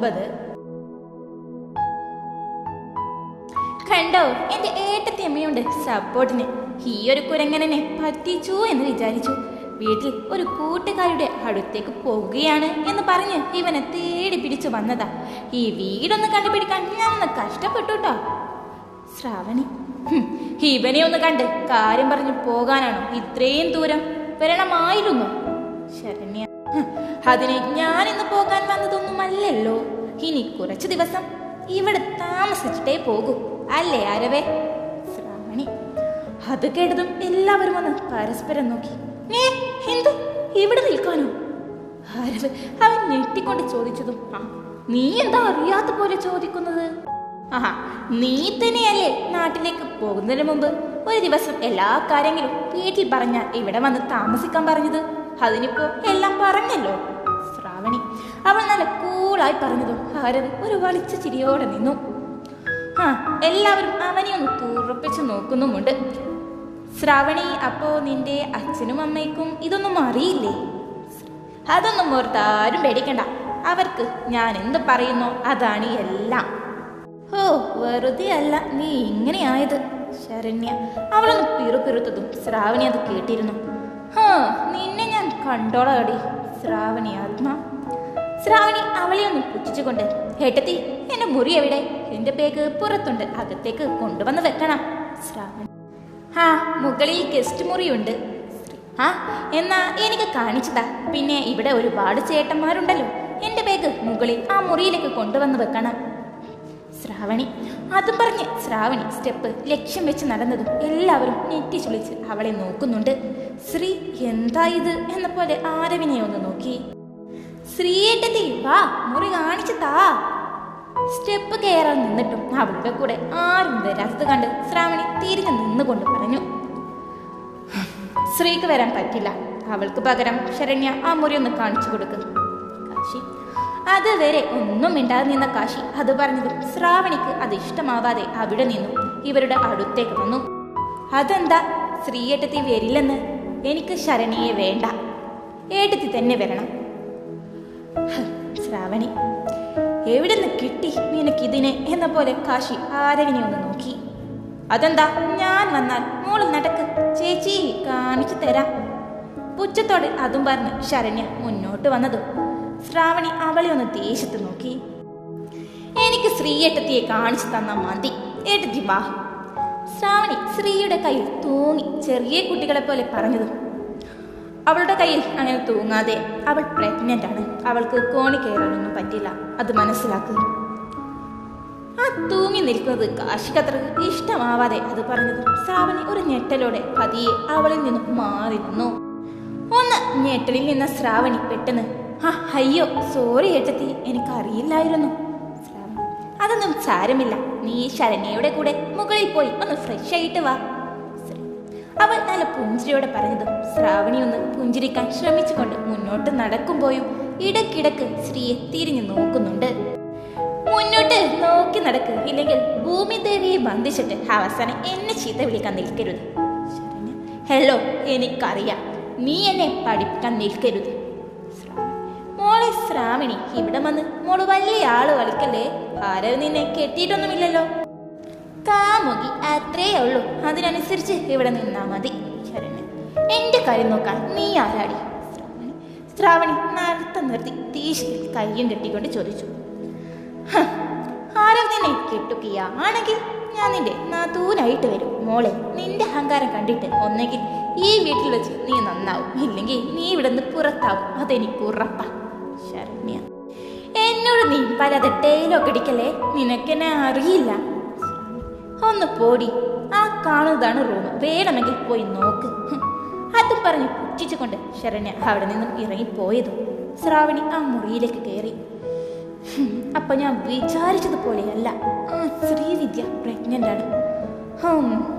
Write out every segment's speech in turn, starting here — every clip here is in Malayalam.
ഒമ്പത് കണ്ടോ എന്റെ ഏട്ടത്തി അമ്മയുണ്ട്. സപ്പോർട്ടിന്. ഈ ഒരു കുരങ്ങനെ പറ്റിച്ചു എന്ന് വിചാരിച്ചു. വീട്ടിൽ ഒരു കൂട്ടുകാരുടെ അടുത്തേക്ക് പോകുകയാണ് എന്ന് പറഞ്ഞ് ഇവനെ തേടി പിടിച്ചു വന്നതാ. ഈ വീടൊന്ന് കണ്ടുപിടിക്കാൻ ഞാനൊന്ന് കഷ്ടപ്പെട്ടു കേട്ടോ ശ്രാവണി ഇവനെ ഒന്ന് കണ്ട് കാര്യം പറഞ്ഞു പോകാനാണോ ഇത്രയും ദൂരം? വരണമായിരുന്നു. ശരണ്യ അതിന് ഞാൻ ഇന്ന് പോകാൻ വന്നതൊന്നുമല്ലല്ലോ. ഇനി കുറച്ചു ദിവസം ഇവിടെ താമസിച്ചിട്ടേ പോകൂ. അല്ലേ ആരവേ? ശ്രാവണി. അത് കേട്ടതും എല്ലാവരും ഒന്ന് പരസ്പരം നോക്കി. നീ ഇവിടെ നിൽക്കാനോ? ആരവ് അവൻ ഞെട്ടിക്കൊണ്ട് ചോദിച്ചതും നീ എന്താ അറിയാത്ത പോലെ ചോദിക്കുന്നത്? ആഹാ നീ തന്നെയല്ലേ നാട്ടിലേക്ക് പോകുന്നതിന് മുമ്പ് ഒരു ദിവസം എല്ലാ കാര്യങ്ങളും വീട്ടിൽ പറഞ്ഞാൽ ഇവിടെ വന്ന് താമസിക്കാൻ പറഞ്ഞത്? അതിനിപ്പോ എല്ലാം പറഞ്ഞല്ലോ. ശ്രാവണി അവൾ നല്ല കൂളായി പറഞ്ഞതും ഭാരത് ഒരു വളിച്ച ചിരിയോടെ നിന്നു. ആ എല്ലാവരും അവനെ ഒന്ന് തുറപ്പിച്ചു നോക്കുന്നുമുണ്ട്. ശ്രാവണി അപ്പോ നിന്റെ അച്ഛനും അമ്മയ്ക്കും ഇതൊന്നും അറിയില്ലേ? അതൊന്നും ഓർത്താരും പേടിക്കണ്ട. അവർക്ക് ഞാൻ എന്ത് പറയുന്നു അതാണ് എല്ലാം. ഓ വെറുതെ അല്ല നീ ഇങ്ങനെയായത്. ശരണ്യ അവളൊന്ന് പിറുപിറുത്തതും ശ്രാവണി അത് കേട്ടിരുന്നു. ഹാ ഞാൻ കണ്ടോളാടി. ശ്രാവണി ആത്മാ. ശ്രാവണി അവളെ ഒന്ന് പുച്ഛിച്ചുകൊണ്ട് ഏട്ടത്തി എന്റെ മുറി എവിടെ? എന്റെ പേക്ക് പുറത്തുണ്ട്. അകത്തേക്ക് കൊണ്ടുവന്ന് വെക്കണം. ശ്രാവണി ആ മുകളിൽ ഗസ്റ്റ് മുറിയുണ്ട്. ആ എന്നാ എനിക്ക് കാണിച്ചതാ. പിന്നെ ഇവിടെ ഒരുപാട് ചേട്ടന്മാരുണ്ടല്ലോ. എന്റെ ബാഗ് മുകളിൽ ആ മുറിയിലേക്ക് കൊണ്ടുവന്ന് വെക്കണം. ശ്രാവണി അതും പറഞ്ഞ് ശ്രാവണി സ്റ്റെപ്പ് ലക്ഷ്യം വെച്ച് നടന്നതും എല്ലാവരും നെറ്റി ചുളിച്ച് അവളെ നോക്കുന്നുണ്ട്. ശ്രീ എന്താ ഇത്? എന്ന പോലെ ആരവിനെ ഒന്ന് നോക്കി. ശ്രീയേട്ടത്തി വാ മുറി കാണിച്ചു താ. സ്റ്റെപ്പ് കയറാൻ നിന്നിട്ടും അവളുടെ കൂടെ ആരും വരാത്തത് കണ്ട് ശ്രാവണി തിരിഞ്ഞു നിന്നുകൊണ്ട് പറഞ്ഞു. ശ്രീക്ക് വരാൻ പറ്റില്ല. അവൾക്ക് പകരം ശരണ്യ ആ മുറി ഒന്ന് കാണിച്ചു കൊടുക്കും. കാശി അതുവരെ ഒന്നും മിണ്ടാതെ നിന്ന കാശി അത് പറഞ്ഞതും ശ്രാവണിക്ക് അത് ഇഷ്ടമാവാതെ അവിടെ നിന്നു. ഇവരുടെ അടുത്തേക്ക് വന്നു. അതെന്താ? ശ്രീയേട്ടത്തി വരില്ലെന്ന് എനിക്ക് ശരണിയെ വേണ്ട. ഏട്ടത്തി തന്നെ വരണം. ശ്രാവണി എവിടെ നിന്ന് കിട്ടി നിനക്കിതിനെ എന്ന പോലെ കാശി ആരവിനെ ഒന്ന് നോക്കി. അതെന്താ? ഞാൻ വന്നാൽ മോൾ നടക്ക്. ചേച്ചി കാണിച്ചു തരാം. പുച്ഛത്തോടെ അതും പറഞ്ഞ് ശരണ്യ മുന്നോട്ട് വന്നതും ശ്രാവണി അവളെ ഒന്ന് ദേഷ്യത്ത് നോക്കി. എനിക്ക് ശ്രീയേട്ടത്തിയെ കാണിച്ചു തന്ന മതി. ഏട്ടത്തി വാ. ശ്രാവണി ശ്രീയുടെ കയ്യിൽ തൂങ്ങി ചെറിയ കുട്ടികളെ പോലെ പറഞ്ഞതും. അവളുടെ കയ്യിൽ അങ്ങനെ തൂങ്ങാതെ അവൾ പ്രഗ്നന്റ് ആണ്. അവൾക്ക് കോണി കയറാനൊന്നും പറ്റില്ല. അത് മനസ്സിലാക്കുക ആ തൂങ്ങി നിൽക്കുന്നത് കാശിക്കത്ര ഇഷ്ടമാവാതെ അത് പറഞ്ഞത്. ശ്രാവണി ഒരു ഞെട്ടലോടെ പതിയെ അവളിൽ നിന്നും മാറി നിന്നു. ഒന്ന് ഞെട്ടലിൽ നിന്ന ശ്രാവണി പെട്ടെന്ന് അയ്യോ സോറി ഏട്ടത്തി എനിക്കറിയില്ലായിരുന്നു. അതൊന്നും സാരമില്ല. നീ ശരണ്യയുടെ കൂടെ മുകളിൽ പോയി ഒന്ന് ഫ്രഷ് ആയിട്ട് വാ. അവൾ നല്ല പുഞ്ചിരിയോടെ പറഞ്ഞതും. ശ്രാവണി ഒന്ന് പുഞ്ചിരിക്കാൻ ശ്രമിച്ചുകൊണ്ട് മുന്നോട്ട് നടക്കുമ്പോഴും ഇടക്കിടക്ക് ശ്രീയെ തിരിഞ്ഞു നോക്കുന്നുണ്ട്. മുന്നോട്ട് നോക്കി നടക്ക് ഇല്ലെങ്കിൽ ഭൂമിദേവിയെ ബന്ധിച്ചിട്ട് അവസാനം എന്നെ ചീത്ത വിളിക്കാൻ നിൽക്കരുത്. ഹലോ എനിക്കറിയാം. നീ എന്നെ പഠിപ്പിക്കാൻ നിൽക്കരുത്. മോളെ ശ്രാവണി ഇവിടെ വന്ന് മോൾ വലിയ ആൾ കളിക്കല്ലേ ആരും നിന്നെ കെട്ടിയിട്ടൊന്നുമില്ലല്ലോ. കാമുകി അത്രേ ഉള്ളൂ. അതിനനുസരിച്ച് ഇവിടെ നിന്നാ മതി എന്റെ കാര്യം നോക്കാൻ നീ ആരാടി? ശ്രാവണി നടത്തം നിർത്തി ദേഷ്യത്തിൽ കയ്യും കെട്ടിക്കൊണ്ട് ചോദിച്ചു. "ഹ്, ആരോ നിന്നെ കെട്ടുകയാണെങ്കിൽ ഞാൻ നിന്റെ നാത്തൂനായിട്ട് വരും. മോളെ നിന്റെ അഹങ്കാരം കണ്ടിട്ട് ഒന്നെങ്കിൽ ഈ വീട്ടിൽ വെച്ച് നീ നന്നാവും. ഇല്ലെങ്കിൽ നീ ഇവിടെ നിന്ന് പുറത്താവും. അതെനിക്ക് ഉറപ്പാ. ശരണ്യ. എന്നോട് നീ പലത് ഡയലോഗ് അടിക്കല്ലേ നിനക്കെന്നെ അറിയില്ല. ഒന്ന് പോടി. ആ കാണുന്നതാണ് റൂം വേണമെങ്കിൽ പോയി നോക്ക്. അതും പറഞ്ഞ് പുച്ഛിച്ചുകൊണ്ട് ശരണ്യ അവിടെ നിന്നും ഇറങ്ങിപ്പോയതും ശ്രാവണി ആ മുറിയിലേക്ക് കയറി. അപ്പൊ ഞാൻ വിചാരിച്ചതുപോലെയല്ല. ആ ശ്രീവിദ്യ പ്രഗ്നന്റ് ആണ്.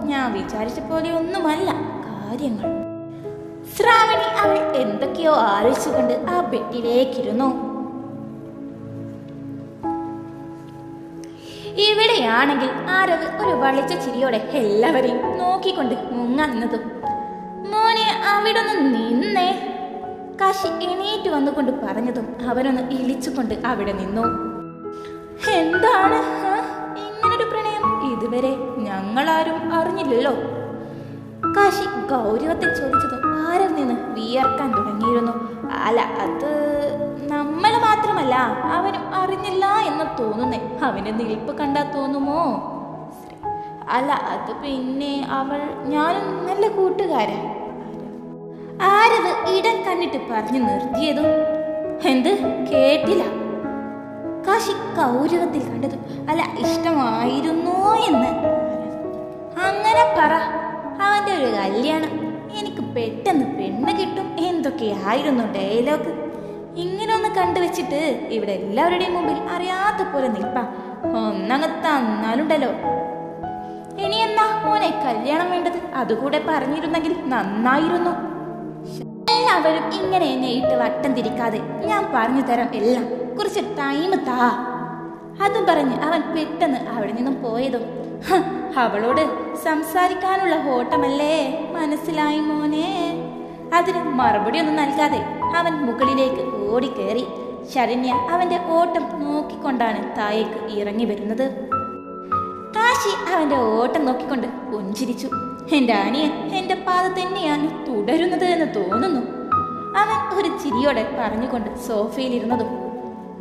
ഞാൻ വിചാരിച്ച പോലെ ഒന്നുമല്ല. കാര്യങ്ങൾ. ശ്രാവണി അവൾ എന്തൊക്കെയോ ആലോചിച്ചുകൊണ്ട് ആ ബെഡിലേക്കിരുന്നു. ഇവിടെയാണെങ്കിൽ ആരവ് ഒരു വളിച്ച ചിരിയോടെ എല്ലാവരെയും നോക്കിക്കൊണ്ട് മുങ്ങാൻ നിന്നതും. മോനെ അവിടെ ഒന്ന് നിന്നേ. കാശി എണീറ്റ് വന്നുകൊണ്ട് പറഞ്ഞതും അവനൊന്ന് ഇളിച്ചുകൊണ്ട് അവിടെ നിന്നു. എന്താണ്? ഇങ്ങനൊരു പ്രണയം? ഇതുവരെ ഞങ്ങളാരും അറിഞ്ഞില്ലല്ലോ. കാശി ഗൗരവത്തിൽ ചോദിച്ചത് ആരിൽ നിന്ന് വിയർക്കാൻ തുടങ്ങിയിരുന്നു. അല്ല അത് നമ്മൾ മാത്രമല്ല അവനും അറിഞ്ഞില്ല എന്ന് തോന്നുന്നേ. അവന്റെ നിൽപ്പ് കണ്ടാ തോന്നുമോ? അല്ല അത് പിന്നെ അവൾ ഞാനും നല്ല കൂട്ടുകാരൻ ആരത് ഇടം കണ്ടിട്ട് പറഞ്ഞു നിർത്തിയതും? എന്ത്? കേട്ടില്ല. കാശി കൗരവത്തിൽ കണ്ടതും അല്ല ഇഷ്ടമായിരുന്നോ എന്ന്. അങ്ങനെ പറ. അവന്റെ ഒരു കല്യാണം. എനിക്ക് പെട്ടെന്ന് പെണ്ണ് കിട്ടും. എന്തൊക്കെയായിരുന്നു ഡയലോഗ് ഇങ്ങനെ ഒന്ന് കണ്ടുവച്ചിട്ട് ഇവിടെ എല്ലാവരുടെയും മുമ്പിൽ അറിയാത്ത പോലെ നിൽപ്പാ. ഒന്നങ്ങ് തന്നാലുണ്ടല്ലോ. ഇനി എന്നാ മോനെ കല്യാണം വേണ്ടത്? അതുകൂടെ പറഞ്ഞിരുന്നെങ്കിൽ നന്നായിരുന്നു. എല്ലാവരും ഇങ്ങനെ എന്നെ ഇട്ട് വട്ടം തിരിക്കാതെ ഞാൻ പറഞ്ഞു തരാം എല്ലാം. കുറച്ച് ടൈം താ. അതും പറഞ്ഞ് അവൻ പെട്ടെന്ന് അവിടെ നിന്നും പോയതും "ഹ, അവളോട് സംസാരിക്കാനുള്ള ഓട്ടമല്ലേ? മനസ്സിലായി മോനെ. അതിന് മറുപടി ഒന്നും നൽകാതെ അവൻ മുകളിലേക്ക് ഓടിക്കേറി. ശരണ്യ അവന്റെ ഓട്ടം നോക്കിക്കൊണ്ടാണ് താഴേക്ക് ഇറങ്ങി വരുന്നത്. കാശി അവന്റെ ഓട്ടം നോക്കിക്കൊണ്ട് പുഞ്ചിരിച്ചു. എന്റെ അനിയൻ എന്റെ പാത തന്നെയാണ് തുടരുന്നത് എന്ന് തോന്നുന്നു. അവൻ ഒരു ചിരിയോടെ പറഞ്ഞുകൊണ്ട് സോഫയിലിരുന്നതും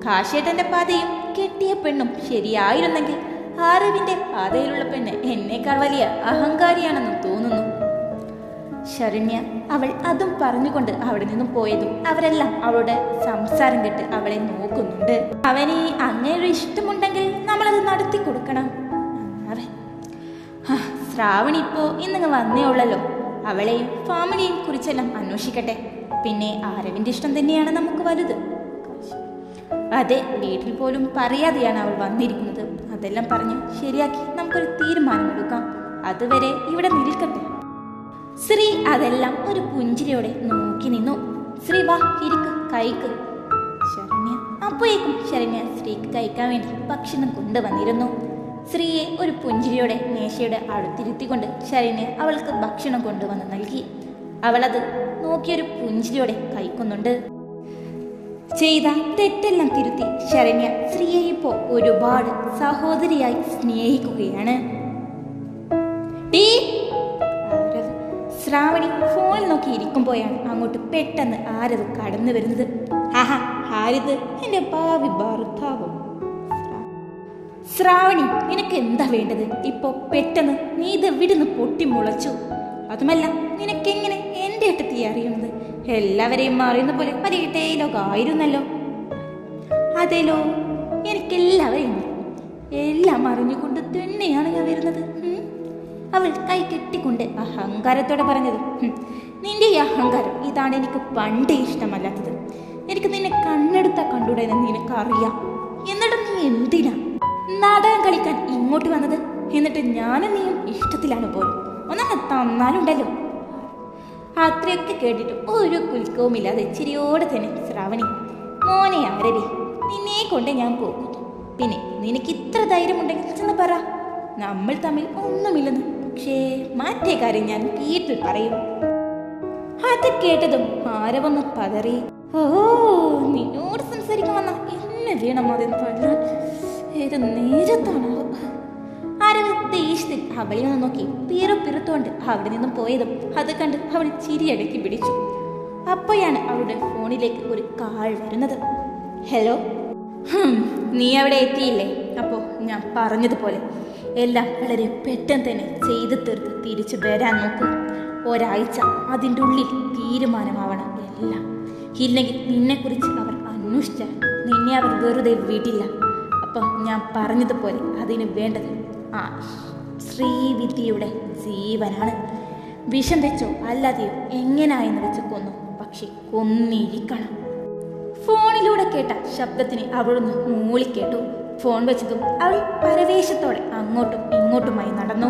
കാശേട്ടന്റെ പാതയും കെട്ടിയ പെണ്ണും ശരിയായിരുന്നെങ്കിൽ ആരവിന്റെ പാതയിലുള്ള പെണ്ണ് എന്നേക്കാൾ വലിയ അഹങ്കാരിയാണെന്നും തോന്നുന്നു. ശരണ്യ അവൾ അതും പറഞ്ഞുകൊണ്ട് അവിടെ നിന്നും പോയതും അവരെല്ലാം അവളുടെ സംസാരം കേട്ട് അവളെ നോക്കുന്നുണ്ട്. അവന് അങ്ങനെ ഇഷ്ടമുണ്ടെങ്കിൽ നമ്മളത് നടത്തി കൊടുക്കണം. ഹാ, ശ്രാവണി ഇപ്പോ ഇന്നങ്ങ് വന്നേ ഉള്ളല്ലോ. അവളെയും ഫാമിലിയെയും കുറിച്ചെല്ലാം അന്വേഷിക്കട്ടെ. പിന്നെ ആരവിന്റെ ഇഷ്ടം തന്നെയാണ് നമുക്ക് വലുത്. അതെ വീട്ടിൽ പോലും പറയാതെയാണ് അവൾ വന്നിരിക്കുന്നത്. അതെല്ലാം പറഞ്ഞ് ശരിയാക്കി നമുക്കൊരു തീരുമാനമെടുക്കാം. അതുവരെ ഇവിടെ നിൽക്കട്ടെ. ശ്രീ അതെല്ലാം ഒരു പുഞ്ചിരിയോടെ നോക്കി നിന്നു. ശ്രീ വാ ഇരിക്ക് കൈക്ക് ശരണ്യ അപ്പോഴേക്കും ശരണ്യ സ്ത്രീക്ക് കഴിക്കാൻ വേണ്ടി ഭക്ഷണം കൊണ്ടുവന്നിരുന്നു. സ്ത്രീയെ ഒരു പുഞ്ചിരിയോടെ മേശയുടെ അടുത്തിരുത്തിക്കൊണ്ട് ശരണ്യ അവൾക്ക് ഭക്ഷണം കൊണ്ടുവന്ന് നൽകി. അവളത് നോക്കിയൊരു പുഞ്ചിരിയോടെ കഴിക്കുന്നുണ്ട്. ചെയ്ത തെറ്റെല്ലാം തിരുത്തി ശരണ്യ ശ്രീയെ ഇപ്പോ ഒരുപാട് സഹോദരിയായി സ്നേഹിക്കുകയാണ്. ശ്രാവണി ഫോണിൽ നോക്കി ഇരിക്കുമ്പോഴാണ് അങ്ങോട്ട് പെട്ടെന്ന് ആരത് കടന്നു വരുന്നത്. ആഹാ ആരിത്? എന്റെ ഭാവി ഭർത്താവും. ശ്രാവണി നിനക്ക് എന്താ വേണ്ടത്? ഇപ്പോ പെട്ടെന്ന് നീ ഇത് വിടുന്ന് പൊട്ടി മുളച്ചു അതുമല്ല നിനക്കെങ്ങനെ എന്റെ ഏട്ടത്തി അറിയുന്നത് എല്ലാവരെയും അറിയുന്ന പോലെ വലിയ ഡയലോഗ് ആയിരുന്നല്ലോ അതേലോ എനിക്കെല്ലാവരെയും. എല്ലാം അറിഞ്ഞുകൊണ്ട് തന്നെയാണ് ഞാൻ വരുന്നത്. അവൾ കൈ കെട്ടിക്കൊണ്ട് അഹങ്കാരത്തോടെ പറഞ്ഞത് "ഹും, നിന്റെ ഈ അഹങ്കാരം ഇതാണ് എനിക്ക് പണ്ടേ ഇഷ്ടമല്ലാത്തത്. എനിക്ക് നിന്നെ കണ്ണെടുത്താ കണ്ടൂടെ എന്ന് നിനക്കറിയാം. എന്നിട്ട് നീ എന്തിനാ നാടകം കളിക്കാൻ ഇങ്ങോട്ട് വന്നത്? എന്നിട്ട് ഞാനും നീയും ഇഷ്ടത്തിലാണ് പോലും. ഒന്നങ്ങ് തന്നാലുണ്ടല്ലോ. അത്രയൊക്കെ കേട്ടിട്ട് ഒരു കുലുക്കവുമില്ലാതെ ചിരിയോടെ തന്നെ ശ്രാവണി മോനെ ആരവി നിന്നെ കൊണ്ട് ഞാൻ പോകും പിന്നെ നിനക്ക് ഇത്ര ധൈര്യമുണ്ടെങ്കിൽ ചെന്ന് പറ. നമ്മൾ തമ്മിൽ ഒന്നുമില്ലെന്ന്. പക്ഷേ മാറ്റേ കാര്യം ഞാൻ വീട്ടിൽ പറയും. അത് കേട്ടതും ആരവന്ന് പതറി. ഓ നിന്നോട് സംസാരിക്കാൻ വന്ന എന്നെ വേണം അതെന്ന് പറഞ്ഞാൽ ഏത് നേരത്താണോ ആരവ് ദേഷ്യത്തിൽ അവളെ ഒന്ന് നോക്കി പീറു പിറുത്തോണ്ട് അവിടെ നിന്നും പോയതും അത് കണ്ട് അവൾ ചിരിയടക്കി പിടിച്ചു. അപ്പോഴാണ് അവളുടെ ഫോണിലേക്ക് ഒരു കാൾ വരുന്നത്. ഹലോ? നീ അവിടെ എത്തിയില്ലേ? അപ്പോ ഞാൻ പറഞ്ഞതുപോലെ. എല്ലാം വളരെ പെട്ടെന്ന് തന്നെ ചെയ്തു തീർത്ത് തിരിച്ചു വരാൻ നോക്ക്. ഒരാഴ്ച അതിന്റെ ഉള്ളിൽ തീരുമാനമാവണം എല്ലാം. ഇല്ലെങ്കിൽ നിന്നെക്കുറിച്ച് അവർ അന്വേഷിച്ചാൽ നിന്നെ അവർ വെറുതെ വിടില്ല. അപ്പം ഞാൻ പറഞ്ഞതുപോലെ അതിന് വേണ്ടത് ആ ശ്രീവിദ്യയുടെ ജീവനാണ്. വിഷം വെച്ചോ അല്ലാതെയോ എങ്ങനായെന്ന് വെച്ച് കൊന്നു. പക്ഷെ കൊന്നിരിക്കണം. ഫോണിലൂടെ കേട്ട ശബ്ദത്തിന് അവളൊന്ന് മൂളിക്കേട്ടു. ഫോൺ വെച്ചതും അവൾ പരവേശത്തോടെ അങ്ങോട്ടും ഇങ്ങോട്ടുമായി നടന്നു.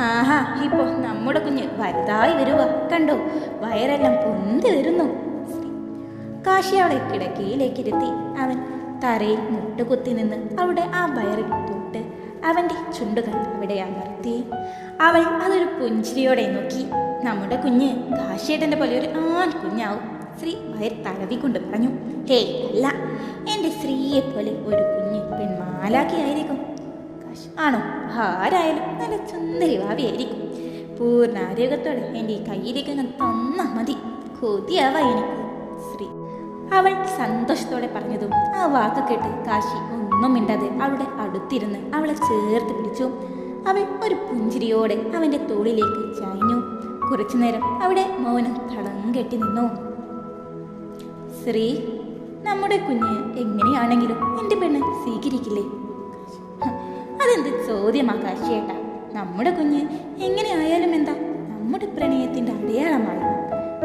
ആഹാ ഇപ്പോ നമ്മുടെ കുഞ്ഞ് വലുതായി വരുക കണ്ടോ വയറെല്ലാം പൊന്തി വരുന്നു. കാശി അവളെ അവൻ തറയിൽ മുട്ടുകുത്തി നിന്ന് അവളുടെ ആ വയറിൽ തൊട്ട് അവന്റെ ചുണ്ടുകൾ അവിടെ അമർത്തി. അവൾ അതൊരു പുഞ്ചിരിയോടെ നോക്കി. നമ്മുടെ കുഞ്ഞ് കാശേട്ടന്റെ പോലെ ഒരു ആൺ കുഞ്ഞാവും ശ്രീ വയർ തടവിക്കൊണ്ട് പറഞ്ഞു. ഹേ അല്ല എന്റെ ശ്രീയെ പോലെ ഒരു കുഞ്ഞ് പെൺമാലാക്കിയായിരിക്കും ആണോ? ആരായാലും നല്ല സുന്ദരി ഭാവിയായിരിക്കും. പൂർണ ആരോഗ്യത്തോടെ എന്റെ കയ്യിലേക്ക് തന്നാൽ മതി. കൊതിയാവാ എനിക്ക് ശ്രീ അവൾ സന്തോഷത്തോടെ പറഞ്ഞതും ആ വാക്ക് കേട്ട് കാശി ഒന്നും മിണ്ടാതെ അവളുടെ അടുത്തിരുന്ന് അവളെ ചേർത്ത് പിടിച്ചു. അവൾ ഒരു പുഞ്ചിരിയോടെ അവന്റെ തോളിലേക്ക് ചായഞ്ഞു കുറച്ചു നേരം അവിടെ മൗനം തളം കെട്ടി നിന്നു. ശ്രീ നമ്മുടെ കുഞ്ഞ് എങ്ങനെയാണെങ്കിലും എന്റെ പെണ്ണ് സ്വീകരിക്കില്ലേ? അതെന്ത് ചോദ്യമാ കാശിയേട്ടാ. നമ്മുടെ കുഞ്ഞ് എങ്ങനെയായാലും എന്താ നമ്മുടെ പ്രണയത്തിന്റെ അടയാളമാണ്.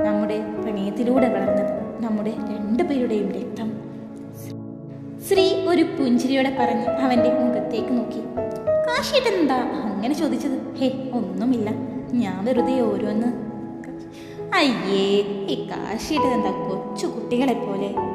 നമ്മുടെ പ്രണയത്തിലൂടെ വളർന്നത് നമ്മുടെ രണ്ടുപേരുടെയും രക്തം. ശ്രീ ഒരു പുഞ്ചിരിയോടെ പറഞ്ഞ് അവന്റെ മുഖത്തേക്ക് നോക്കി. കാശിയേട്ടൻ എന്താ അങ്ങനെ ചോദിച്ചത്? ഹേ ഒന്നുമില്ല. ഞാൻ വെറുതെ ഓരോന്ന്. അയ്യേ ഈ കാശിയേട്ടൻ എന്താ കൊച്ചു കുട്ടികളെ പോലെ